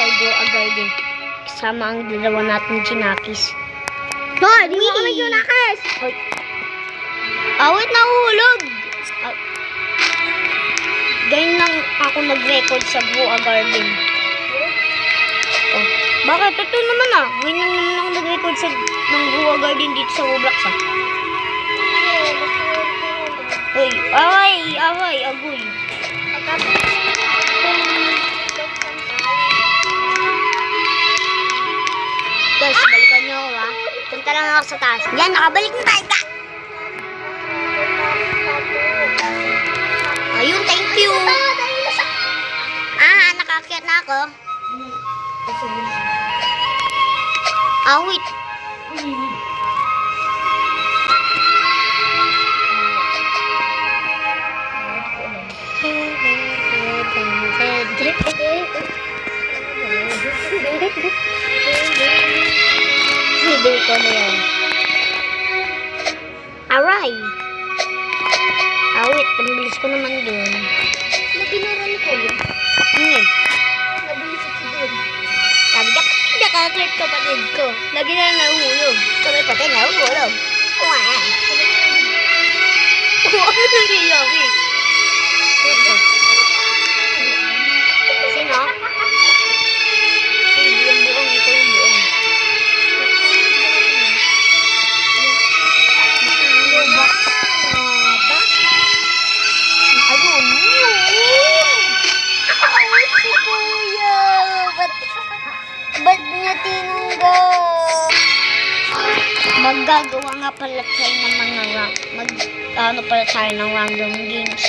kay Go a Garden. Kasama ang dalawa nating Chinakis. Hoy, di mo kami Junakis! Ay. Awit na hulog! Ah. Ganyan lang ako nag-record sa Go a Garden. Oh, bakit? Ito naman ah. Ganyan lang naman ako nag-record sa ng Go a Garden dito sa Roblox ah. Uy, away, away, agoy. Guys, Punta lang ako sa taas. Yan, nakabalik na tayo. Ka! Ayun, thank you. Ah, nakakyat na ako. Ah, wait. Ko na yan. Aray! Ah, wait. Ang bilis ko naman dun. Nabinuran ko yun. Ano yun? Nabilis ako dun. Sabi ka, nakaklit kapatid ko. Lagi na lang nahuhulog. Kami pati nahuhulog. Wah! Ano nangyayari? Tinanggal? Maggagawa nga pala tayo ng mga ra- mag, ano pala tayo ng random games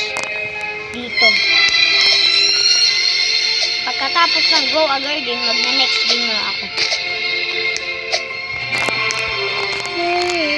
dito. Pagkatapos ng Go a Garden, mag-next game na ako. Bombardier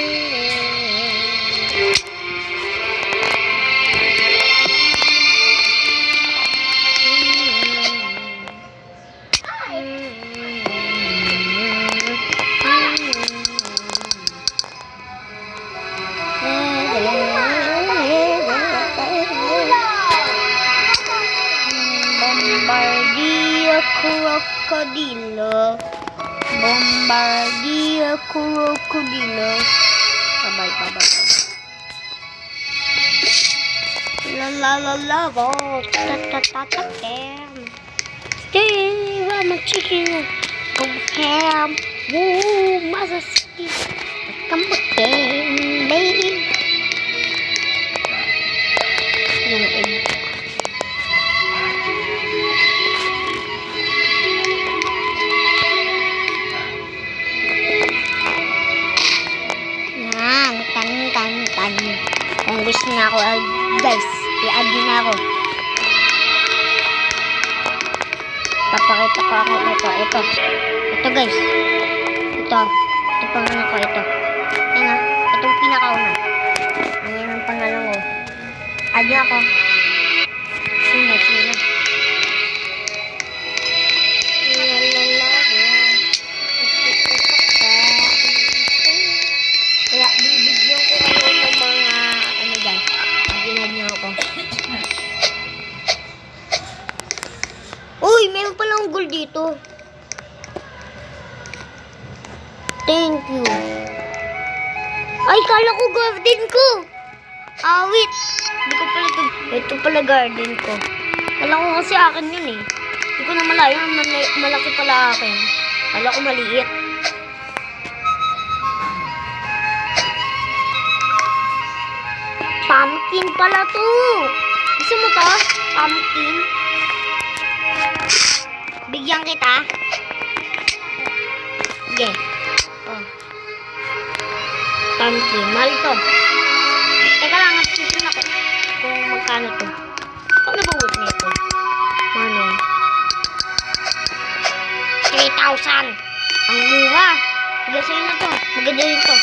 crocodilo. Bombardier crocodilo. Bye-bye, bye-bye, bye-bye. La la la la bo, ta ta ta ta ham. Stay, I'm a chicken. Oh, Go ham. Woo, mother stick. Come again, baby. Kung gusto na ako, ah, guys, i-add na ako. Papakita ko ako ito, ito. Ito guys. Ito. Ito pangalan ko, ito. Yan ah. Itong pinakauna. Ayan ang pangalan ko. Add nyo ako. Gold dito. Thank you. Ay, kala ko garden ko. Ah, wait. Hindi ko pala ito. Ito pala garden ko. Kala ko kasi akin yun eh. Hindi ko na malayo. Mal- malaki pala akin. Kala ko maliit. Pumpkin pala to. Gusto mo to? Pumpkin. Bigyan kita. Sige. Oh. Pumpkin. Mahal to. Teka lang, nagsisin ako. Kung magkano to. Ano ba worth nito? Ano? 3,000. Ang mura. Sige, sa'yo na to. Maganda rin to.